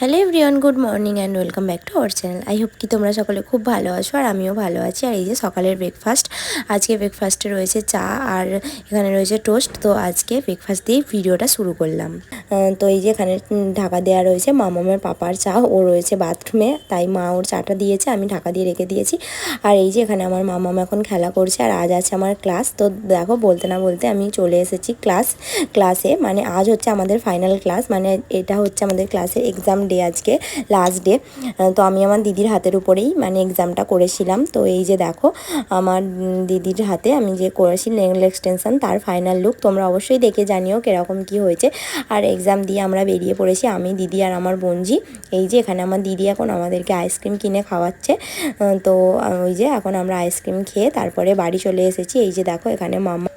Hello everyone good morning and welcome back to our channel I hope কি তোমরা সকলে খুব ভালো আছো আর আমিও ভালো আছি। আর এই যে সকালের ব্রেকফাস্ট আজকে ব্রেকফাস্টে রয়েছে চা আর এখানে রয়েছে টোস্ট তো আজকে ব্রেকফাস্ট দিয়ে ভিডিওটা শুরু করলাম। তো এই যে এখানে ঢাকা দেওয়া রয়েছে মামামের পাপার চা। ও রয়েছে বাথরুমে তাই মা ওর চাটা দিয়েছে, আমি ঢাকা দিয়ে রেখে দিয়েছি। আর এই যে এখানে আমার মামাম এখন খেলা করছে আর আজ আছে আমার ক্লাস তো দেখো বলতে না বলতে আমি চলে এসেছি ক্লাস ক্লাসে মানে আজ হচ্ছে আমাদের ফাইনাল ক্লাস মানে এটা হচ্ছে আমাদের ক্লাসের এক্সাম ডে আজকে লাস্ট ডে তো আমি আমার দিদির হাতের উপরেই মানে এক্সামটা করেছিলাম। তো এই যে দেখো, আমার দিদির হাতে আমি যে করেছি নেল এক্সটেনশন তার ফাইনাল লুক তোমরা অবশ্যই দেখে জানিও কীরকম কি হয়েছে। আর এক্সাম দিয়ে আমরা বেরিয়ে পড়েছি আমি, দিদি আর আমার বোনজি। এই যে এখানে আমার দিদি এখন আমাদেরকে আইসক্রিম কিনে খাওয়াচ্ছে। তো ওই যে এখন আমরা আইসক্রিম খেয়ে তারপরে বাড়ি চলে এসেছি। এই যে দেখো এখানে মামা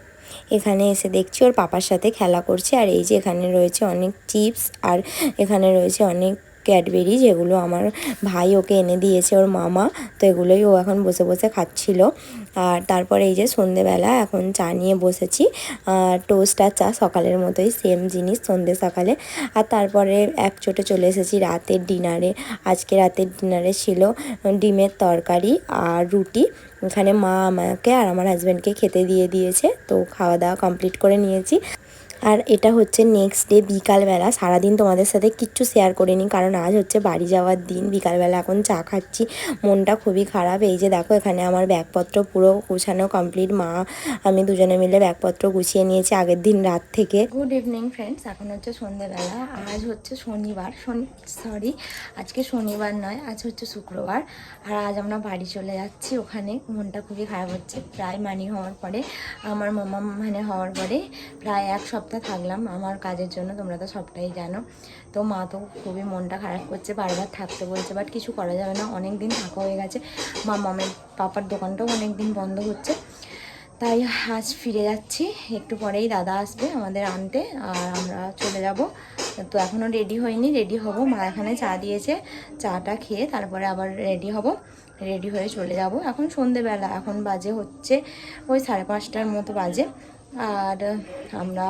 এখানে এসে দেখছি ওর পাপার সাথে খেলা করছে। আর এই যে এখানে রয়েছে অনেক চিপস আর এখানে রয়েছে অনেক ক্যাডবেরি যেগুলো আমার ভাই ওকে এনে দিয়েছে ওর মামা, তো এগুলোই ও এখন বসে বসে খাচ্ছিল। আর তারপরে এই যে সন্ধেবেলা এখন চা নিয়ে বসেছি। টোস্ট আর চা সকালের মতোই সেম জিনিস সন্ধে সকালে। আর তারপরে এক চোটে চলে এসেছি রাতের ডিনারে। আজকে রাতের ডিনারে ছিল ডিমের তরকারি আর রুটি। এখানে মা আমাকে আর আমার হাজব্যান্ডকে খেতে দিয়ে দিয়েছে, তো খাওয়া দাওয়া কমপ্লিট করে নিয়েছি। আর এটা হচ্ছে নেক্সট ডে বিকালবেলা। সারাদিন তোমাদের সাথে কিচ্ছু শেয়ার করিনি, কারণ আজ হচ্ছে বাড়ি যাওয়ার দিন। বিকালবেলা এখন চা খাচ্ছি। মনটা খুবই খারাপ। এই যে দেখো, এখানে আমার ব্যাগপত্র পুরো গুছানো কমপ্লিট মা, আমি দুজনে মিলে ব্যাগপত্র গুছিয়ে নিয়েছি আগের দিন রাত থেকে। গুড ইভিনিং ফ্রেন্ডস এখন হচ্ছে সন্ধ্যেবেলা আজ হচ্ছে শনিবার। সরি আজকে শনিবার নয়, আজ হচ্ছে শুক্রবার। আর আজ আমরা বাড়ি চলে যাচ্ছি। ওখানে মনটা খুবই খারাপ হচ্ছে। প্রায় মানি হওয়ার পরে, আমার মামা মানে হওয়ার পরে প্রায় এক সপ্তাহ থাকলাম, আমার কাজের জন্য, তোমরা তো সবটাই জানো। তো মা তো খুবই মনটা খারাপ করছে, বারবার থাকতে বলছে, বাট কিছু করা যাবে না অনেক দিন থাকা হয়ে গেছে। মা, মামের পাপার দোকানটাও অনেক দিন বন্ধ হচ্ছে। তাই আজ ফিরে যাচ্ছি, একটু পরেই দাদা আসবে আমাদের আনতে, আর আমরা চলে যাব। তো এখনও রেডি হয়নি রেডি হব। মা এখানে চা দিয়েছে, চাটা খেয়ে তারপরে আবার রেডি হব, রেডি হয়ে চলে যাব। এখন সন্ধেবেলা, এখন বাজে হচ্ছে ওই সাড়ে পাঁচটার মতো বাজে। আর আমরা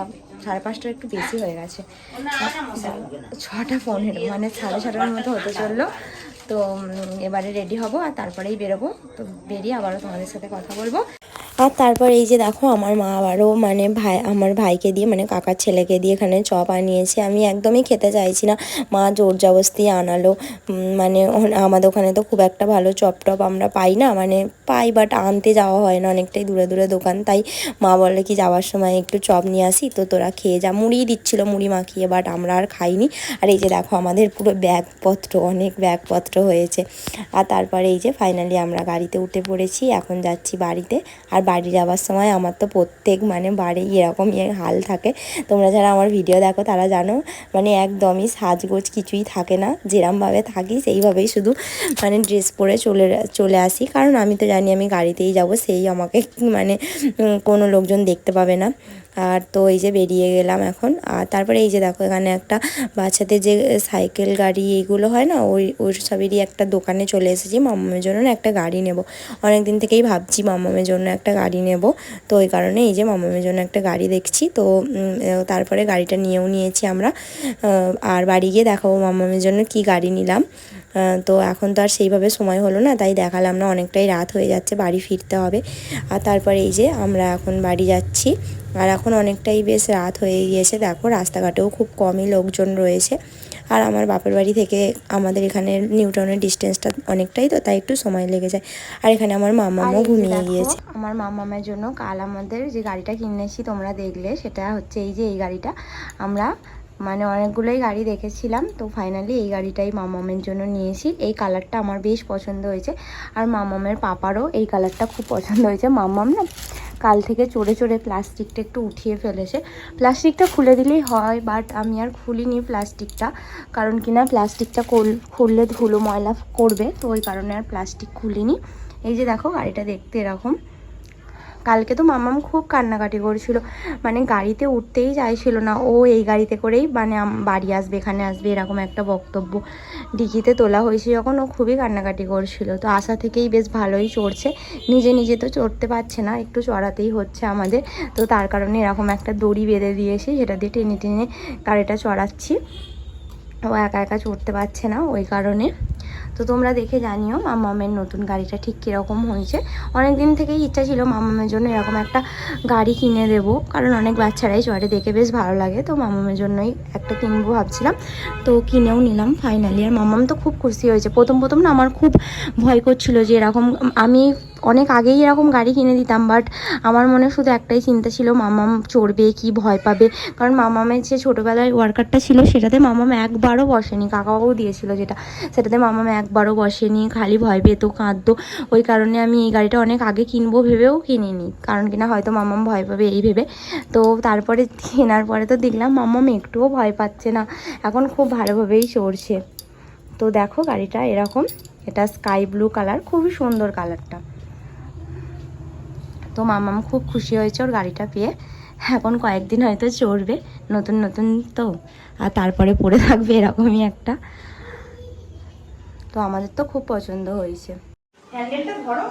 সাড়ে পাঁচটা একটু বেশি হয়ে গেছে। ছটা পনেরো মানে সাড়ে ছটার মতো হতে চলল। তো এবারে রেডি হব আর তারপরেই বেরোবো। তো বেরিয়ে আবারও তোমাদের সাথে কথা বলব। আর তারপর এই যে দেখো, আমার মা আবারও মানে ভাই, আমার ভাইকে দিয়ে মানে কাকার ছেলেকে দিয়ে এখানে চপ আনিয়েছে। আমি একদমই খেতে চাইছি না। মা জোর জবস্তি আনালো। মানে আমাদের ওখানে তো খুব একটা ভালো চপ টপ আমরা পাই না মানে পাই বাট আনতে যাওয়া হয় না। অনেকটাই দূরে দূরে দোকান। তাই মা বলে কি, যাওয়ার সময় একটু চপ নিয়ে আসি, তো তোরা খেয়ে যা। মুড়ি দিচ্ছিল, মুড়ি মাখিয়ে বাট আমরা আর খাইনি। আর এই যে দেখো, আমাদের পুরো ব্যাগপত্র, অনেক ব্যাগপত্র হয়েছে। আর তারপরে এই যে ফাইনালি আমরা গাড়িতে উঠে পড়েছি। এখন যাচ্ছি বাড়িতে। আর বাড়ি যাওয়ার সময় আমার তো প্রত্যেক মানে বাড়ি এরকম ইয়ে হাল থাকে। তোমরা যারা আমার ভিডিও দেখো তারা জানো মানে একদমই সাজগোজ কিছুই থাকে না। যেরমভাবে থাকি সেইভাবেই শুধু মানে ড্রেস পরে চলে চলে আসি। কারণ আমি তো জানি আমি গাড়িতেই যাব, সেই আমাকে মানে কোনো লোকজন দেখতে পাবে না। আর তো এই যে বেরিয়ে গেলাম এখন। আর তারপরে এই যে দেখো, এখানে একটা বাচ্চাদের যে সাইকেল, গাড়ি এইগুলো হয় না, ওই ওই সবেরই একটা দোকানে চলে এসেছি। মামামের জন্য একটা গাড়ি নেব। অনেক দিন থেকেই ভাবছি মামামের জন্য একটা গাড়ি নেব। তো ওই কারণে এই যে মামামের জন্য একটা গাড়ি দেখছি। তো তারপরে গাড়িটা নিয়েও নিয়েছি আমরা। আর বাড়ি গিয়ে দেখাবো মামামের জন্য কি গাড়ি নিলাম। তো এখন তো আর সেইভাবে সময় হলো না, তাই দেখালাম না, অনেকটাই রাত হয়ে যাচ্ছে, বাড়ি ফিরতে হবে। আর তারপরে এই যে আমরা এখন বাড়ি যাচ্ছি। আর এখন অনেকটাই বেশ রাত হয়ে গিয়েছে। দেখো রাস্তাঘাটেও খুব কমই লোকজন রয়েছে। আর আমার বাপের বাড়ি থেকে আমাদের এখানে নিউটাউনের ডিস্টেন্সটা অনেকটাই তো তাই একটু সময় লেগে যায়। আর এখানে আমার মামামও ঘুমিয়ে গিয়েছে। আমার মামামের জন্য কাল আমাদের যে গাড়িটা কিনেছি তোমরা দেখলে সেটা হচ্ছে এই যে এই গাড়িটা। আমরা মানে অনেকগুলোই গাড়ি দেখেছিলাম তো ফাইনালি এই গাড়িটাই মামামের জন্য নিয়েছি। এই কালারটা আমার বেশ পছন্দ হয়েছে। আর মামামের পাপারও এই কালারটা খুব পছন্দ হয়েছে। মামাম না কাল থেকে চড়ে চড়ে প্লাস্টিকটা একটু উঠিয়ে ফেলেছে। প্লাস্টিকটা খুলে দিলেই হয় বাট আমি আর খুলিনি প্লাস্টিকটা, কারণ কিনা প্লাস্টিকটা খুল- খুললে ধুলো ময়লা করবে, তো ওই কারণে আর প্লাস্টিক খুলিনি। এই যে দেখো, গাড়িটা দেখতে এরকম। কালকে তো মামাম খুব কান্নাকাটি করছিল। মানে গাড়িতে উঠতেই চাইছিল না। ও এই গাড়িতে করেই মানে বাড়ি আসবে, এখানে আসবে, এরকম একটা বক্তব্য ডিকিতে তোলা হয়েছে যখন। ও খুবই কান্নাকাটি করছিল। তো আশা থেকেই বেশ ভালোই চড়ছে। নিজে নিজে তো চড়তে পারছে না, একটু চড়াতেই হচ্ছে আমাদের। তো তার কারণে এরকম একটা দড়ি বেঁধে দিয়েছি, সেটা দিয়ে টেনে টেনে গাড়িটা চড়াচ্ছি। ও একা একা চড়তে পারছে না, ওই কারণে। তো তোমরা দেখে জানিও মামামের নতুন গাড়িটা ঠিক কীরকম হয়েছে। অনেক দিন থেকেই ইচ্ছা ছিল মামামের জন্য এরকম একটা গাড়ি কিনে দেব, কারণ অনেক বাচ্চারাই চড়ে, দেখে বেশ ভালো লাগে। তো মামামের জন্যই একটা কিনবো ভাবছিলাম, তো কিনেও নিলাম ফাইনালি আর মামাম তো খুব খুশি হয়েছে। প্রথম প্রথম না আমার খুব ভয় করছিল যে এরকম আমি অনেক আগেই এরকম গাড়ি কিনে দিতাম বাট আমার মনে শুধু একটাই চিন্তা ছিল, মামাম চড়বে কি ভয় পাবে? কারণ মামামের যে ছোটোবেলায় ওয়ার্কারটা ছিল, সেটাতে মামাম একবারও বসেনি। কাকাবাবু দিয়েছিল যেটা, সেটাতে মামাম একবারও বসেনি, খালি ভয় পেতো, কাঁদতো। ওই কারণে আমি এই গাড়িটা অনেক আগে কিনবো ভেবেও কিনিনি, কারণ কিনা হয়তো মামাম ভয় পাবে এই ভেবে। তো তারপরে কেনার পরে তো দেখলাম মামাম একটুও ভয় পাচ্ছে না, এখন খুব ভালোভাবেই চড়ছে। তো দেখো গাড়িটা এরকম, এটা স্কাই ব্লু কালার খুবই সুন্দর কালারটা তো মামাম খুব খুশি হয়েছে ওর গাড়িটা পেয়ে। এখন কয়েকদিন হয়তো চড়বে নতুন নতুন তো। আর তারপরে পড়ে থাকবে এরকমই একটা। তো আমাদের তো খুব পছন্দ হয়েছে। হ্যান্ডেলটা ধরো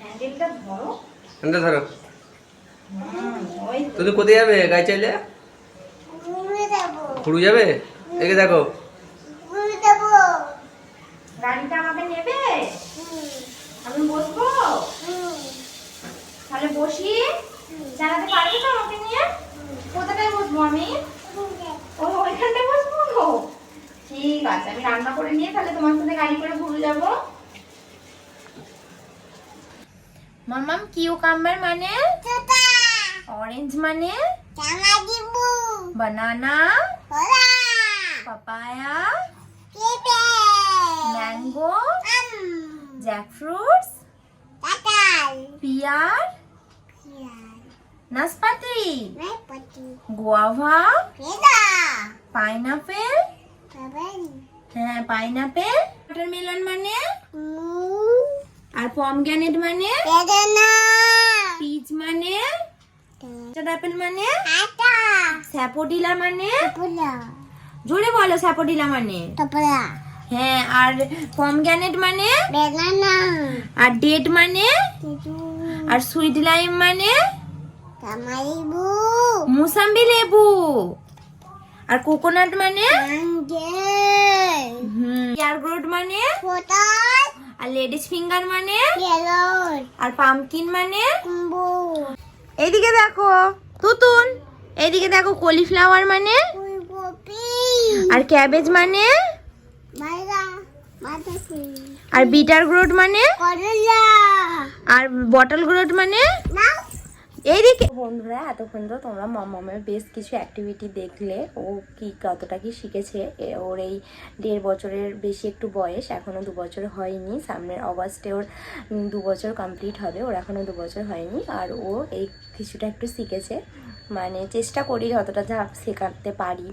হ্যান্ডেলটা ধরো। এনটা ধরো। তুমি কোথায় যাবে? গাড়ি চাইলে? ঘুরু যাবে। একে দেখো। গাড়িটা আমাকে নেবে? আমি বসবো? তাহলে বসি। জানাতে পারবে তো আমাকে নিয়ে? কোথাটায় বসবো আমি? ও ওইখানটায় বসবো ঠিক আছে আমি রান্না করে নিয়ে তাহলে তোমার সাথে গাড়ি করে ঘুরে যাব। মামাম কিউকাম্বার মানে? অরেঞ্জ মানে? Banana? Papaya? Mango? Jackfruits? Pear? নাসপাতি গুয়াভা পাইনাপেল হ্যাঁ পাইনাপেল ওয়াটারমেলন মানে? আর পমগ্রানেট মানে? পিচ মানে? অ্যাপেল মানে? স্যাপোডিলা মানে? জোরে বলো স্যাপোডিলা মানে? হ্যাঁ আর পমগ্রানেট মানে? আর ডেট মানে? আর সুইট লাইম মানে? মুসাম্বি লেবু। আর কোকোনাট মানে? হুম ইয়ারগ্রোট মানে? আর লেডিস ফিঙ্গার মানে? আর পামকিন মানে? এইদিকে দেখো তুতুন। এইদিকে দেখো কলিফ্লাওয়ার মানে? আর ক্যাবেজ মানে? আর বিটার গ্রোট মানে? আর বটল গ্রোট মানে? এইদিকে বন্ধুরা এতক্ষণ তো তোমরা মামামের বেশ কিছু অ্যাক্টিভিটি দেখলে। ও কি কতটা কি শিখেছে? এ- ওর এই দেড় বছরের বেশি একটু বয়স এখনও দু বছর হয়নি। সামনের অগাস্টে ওর দু বছর কমপ্লিট হবে ওর এখনও দু বছর হয়নি। আর ও এই কিছুটা একটু শিখেছে। মানে চেষ্টা করি যতটা যা শেখাতে পারি।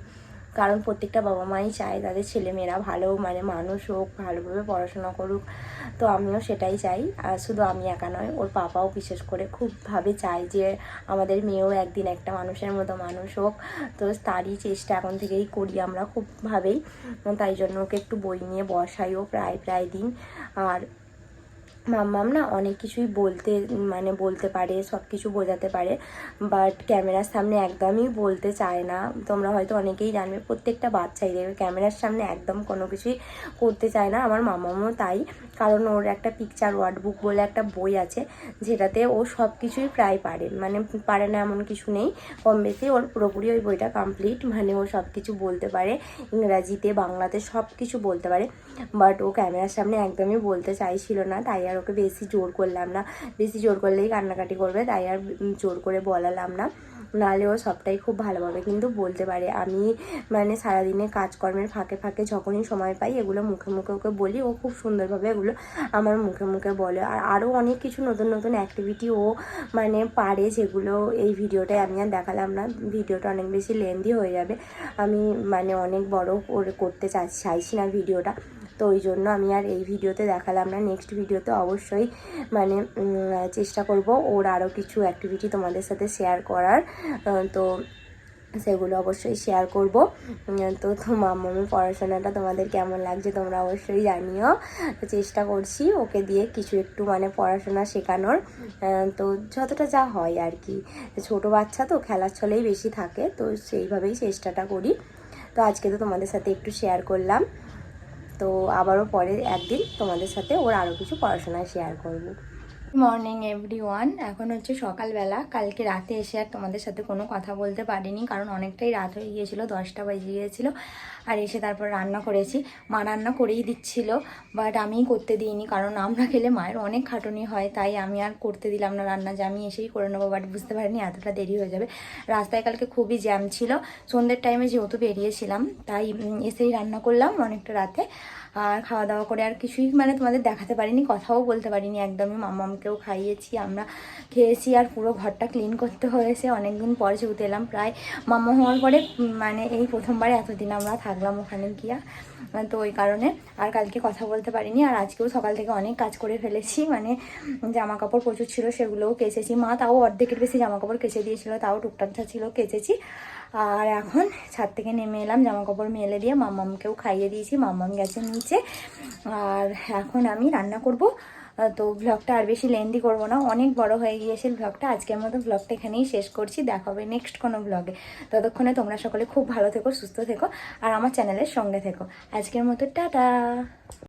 কারণ প্রত্যেকটা বাবা মাই চায় তাদের ছেলেমেয়েরা ভালো মানে মানুষ হোক, ভালোভাবে পড়াশোনা করুক। তো আমিও সেটাই চাই। আর শুধু আমি একা নয়, ওর পাপাও বিশেষ করে খুবভাবে চায় যে আমাদের মেয়েও একদিন একটা মানুষের মতো মানুষ হোক। তো তারই চেষ্টা এখন থেকেই করি আমরা খুবভাবেই। তাই জন্য ওকে একটু বই নিয়ে বসাইও প্রায় প্রায় দিন। আর মাম্মাম না অনেক কিছুই বলতে মানে বলতে পারে সব কিছু বোঝাতে পারে বাট ক্যামেরার সামনে একদমই বলতে চায় না। তোমরা হয়তো অনেকেই জানবে, প্রত্যেকটা বাচ্চাই দেখবে ক্যামেরার সামনে একদম কোনো কিছুই করতে চায় না। আমার মামামও তাই। কারণ ওর একটা পিকচার ওয়ার্ড বুক বলে একটা বই আছে, যেটাতে ও সব কিছুই প্রায় পারে। মানে পারে না এমন কিছু নেই। কম বেশি ওর পুরোপুরি ওই বইটা কমপ্লিট মানে ও সব কিছু বলতে পারে। ইংরাজিতে, বাংলাতে সব কিছু বলতে পারে। বাট ও ক্যামেরার সামনে একদমই বলতে চাইছিল না। তাই আর ওকে বেশি জোর করলাম না। বেশি জোর করলেই কান্নাকাটি করবে। তাই আর জোর করে বলালাম না। নাহলে ও সবটাই খুব ভালোভাবে কিন্তু বলতে পারে। আমি মানে সারাদিনে কাজকর্মের ফাঁকে ফাঁকে যখনই সময় পাই এগুলো মুখে মুখে ওকে বলি। ও খুব সুন্দরভাবে এগুলো আমার মুখে মুখে বলে। আর আরও অনেক কিছু নতুন নতুন অ্যাক্টিভিটি ও মানে পারে যেগুলো এই ভিডিওটায় আমি আর দেখালাম না। ভিডিওটা অনেক বেশি লেন্দি হয়ে যাবে। আমি মানে অনেক বড় করে করতে চাইছি না ভিডিওটা। তো ওই জন্য আমি আর এই ভিডিওতে দেখালাম না। নেক্সট ভিডিওতে অবশ্যই মানে চেষ্টা করব ওর আরও কিছু অ্যাক্টিভিটি তোমাদের সাথে শেয়ার করার। তো সেগুলো অবশ্যই শেয়ার করব। তো তো মাম্মামের পড়াশোনাটা তোমাদের কেমন লাগছে তোমরা অবশ্যই জানিও। চেষ্টা করছি ওকে দিয়ে কিছু একটু মানে পড়াশোনা শেখানোর। তো যতটা যা হয় আর কি। ছোট বাচ্চা তো খেলার ছলেই বেশি থাকে, তো সেইভাবেই চেষ্টাটা করি। তো আজকে তো তোমাদের সাথে একটু শেয়ার করলাম। তো আবারও পরে একদিন তোমাদের সাথে ওর আরও কিছু পড়াশোনা শেয়ার করব। মর্নিং এভরি ওয়ান এখন হচ্ছে সকালবেলা। কালকে রাতে এসে আর তোমাদের সাথে কোনো কথা বলতে পারিনি, কারণ অনেকটাই রাত হয়ে গিয়েছিল, দশটা বাজে গিয়েছিল, আর এসে তারপর রান্না করেছি। মা রান্না করেই দিচ্ছিল বাট আমিই করতে দিইনি, কারণ আমরা খেলে মায়ের অনেক খাটুনি হয়, তাই আমি আর করতে দিলাম না রান্না, যে আমি এসেই করে নেব বাট বুঝতে পারিনি এতটা দেরি হয়ে যাবে। রাস্তায় কালকে খুবই জ্যাম ছিল, সন্ধ্যের টাইমে যেহেতু বেরিয়েছিলাম, তাই এসেই রান্না করলাম অনেকটা রাতে। আর খাওয়া দাওয়া করে আর কিছুই মানে তোমাদের দেখাতে পারিনি, কথাও বলতে পারিনি। একদমই মামামকেও খাইয়েছি, আমরা খেয়েছি আর পুরো ঘরটা ক্লিন করতে হয়েছে। অনেকদিন পরে যেহেতু এলাম, প্রায় মামা হওয়ার পরে মানে এই প্রথমবার এতদিন আমরা থাকলাম ওখানে গিয়া। তো ওই কারণে আর কালকে কথা বলতে পারিনি। আর আজকেও সকাল থেকে অনেক কাজ করে ফেলেছি মানে জামা কাপড় প্রচুর ছিল, সেগুলোও কেচেছি। মা তাও অর্ধেকের বেশি জামা কাপড় কেচে দিয়েছিল, তাও টুকটাক যা ছিল কেচেছি। আর এখন ছাদ থেকে নেমে এলাম জামা কাপড় মেলে দিয়ে মাম্মামকেও খাইয়ে দিয়েছি, মামাম গেছে নিচে। আর এখন আমি রান্না করব। তো ব্লগটা আর বেশি লেন্দি করব না, অনেক বড় হয়ে গিয়েছে ব্লগটা আজকের মতো ব্লগটা এখানেই শেষ করছি, দেখা হবে নেক্সট কোনো ব্লগে ততক্ষণে তোমরা সকলে খুব ভালো থেকো, সুস্থ থেকো, আর আমার চ্যানেলের সঙ্গে থেকো। আজকের মতো টাটা!